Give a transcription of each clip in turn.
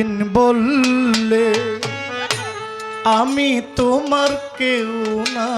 যেদিন বললে, আমি তোমার কেউ না।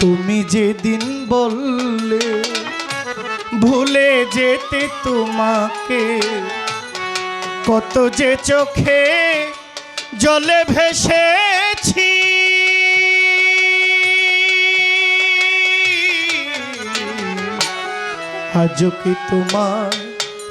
তুমি যেদিন বললে, ভুলে যেতে তোমাকে। কত যে চোখে জলে ভেসেছি, আজও কি তোমার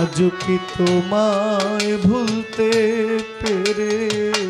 আজও কি তোমায় ভুলতে পেরেছি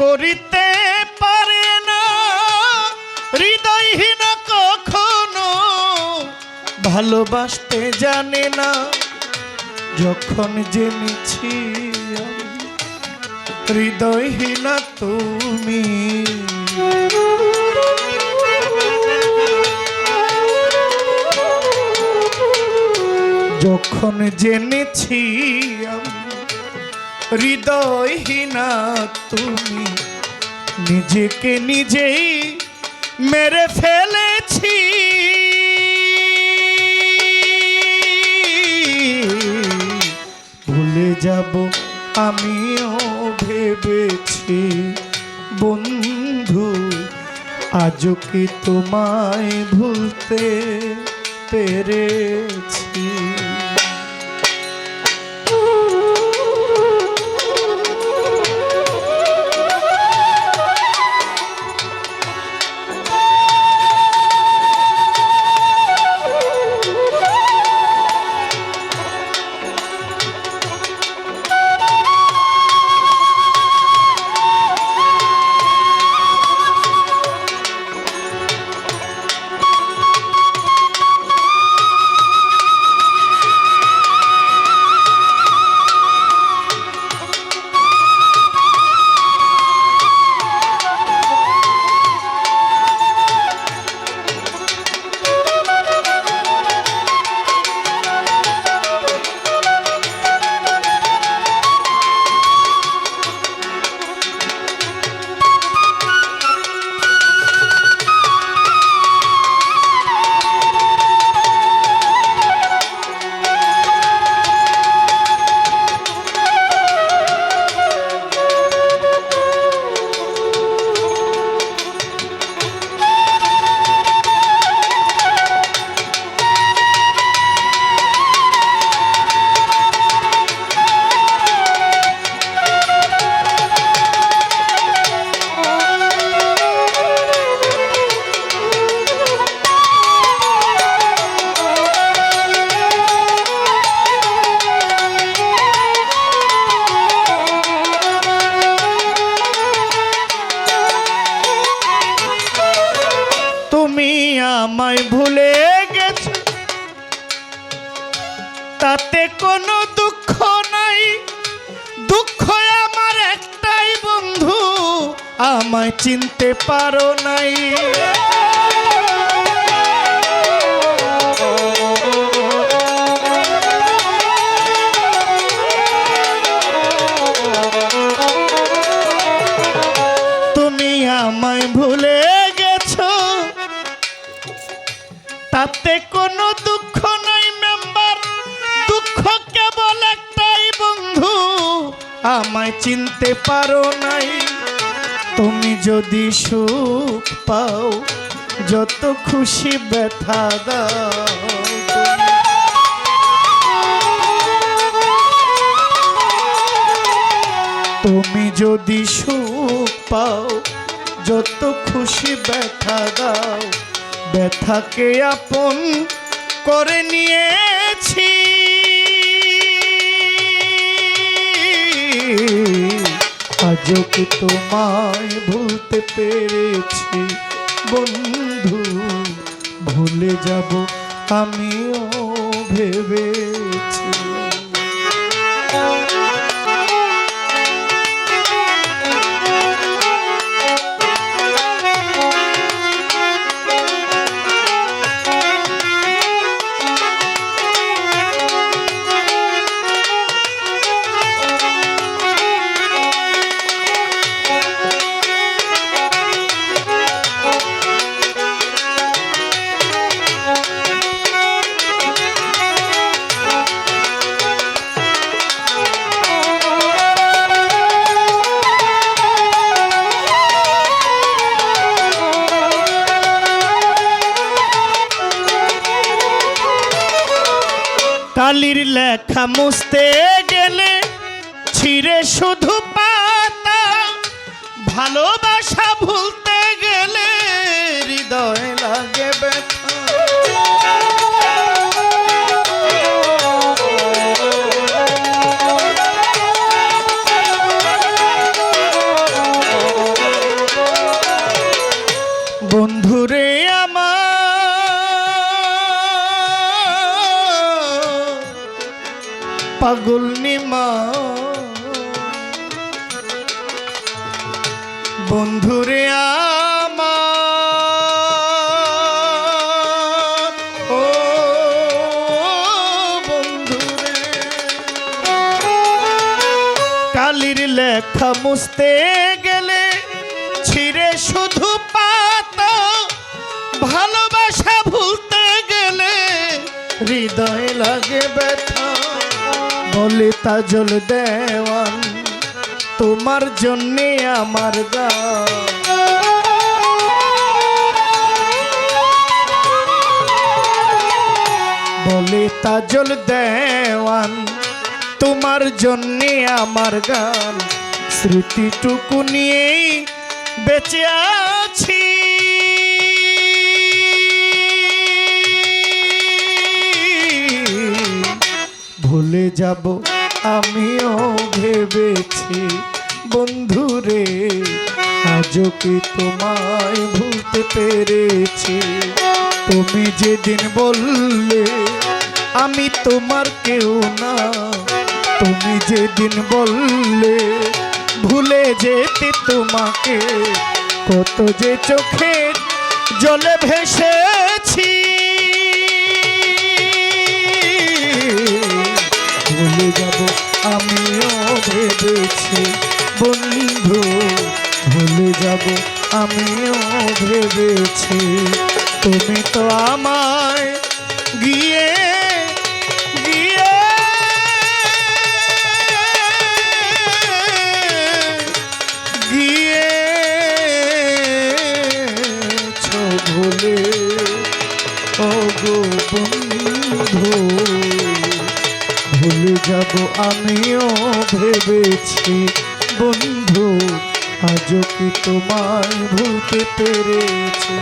করিতে পারে না। হৃদয়হীন কখনো ভালোবাসতে জানে না। যখন জেনেছি হৃদয়হীন তুমি। যখন জেনেছি আমি হৃদয়হীনা তুমি। নিজেকে নিজেই মেরে ফেলেছি। ভুলে যাব আমিও ভেবেছি। বন্ধু, আজও কি তোমায় ভুলতে পেরেছি? আমায় ভুলে গেছো। তাতে কোনো দুঃখ নাই। দুঃখ আমার একটাই বন্ধু, আমায় চিনতে পারো নাই। আমায় চিনতে পারো নাই। তুমি যদি সুখ পাও, যত খুশি ব্যথা দাও। তুমি যদি সুখ পাও, যত খুশি ব্যথা দাও। ব্যথাকে আপন করে নিয়েছি। আজও কি তোমায় ভুলতে পেরেছি? বন্ধু ভুলে যাব আমিও ভেবেছি। কালির লেখা মুছতে গেলে ছিঁড়ে শুধু পাতা। ভালোবাসা ভুলতে গেলে হৃদয় পাগল নিমা। বন্ধুরে আমার। ও লেখা মুছতে গেলে ছিঁড়ে শুধু পাতা। ভালোবাসা ভুলতে গেলে হৃদয় লাগে ব্যথা। বলে তাজল দেওয়ান, তোমার জন্যে আমার গা। বলে তাজল দেওয়ান, তোমার জন্যে আমার গান। স্মৃতিটুকু নিয়েই বেঁচে আছি। ভুলে যাব, আমিও ভেবেছি। বন্ধুরে আজও কি তোমায় ভুলতে পেরেছি? তুমি যেদিন বললে, আমি তোমার কেউ না। তুমি যেদিন বললে, ভুলে যেতে তোমাকে। কত যে চোখের জলে ভেসেছি। ভুলে যাব আমিও ভেবেছি। বন্ধু ভুলে যাব আমিও ভেবেছি। তুমি তো আমায় আজও কি তোমায় ভুলতে পেরেছি?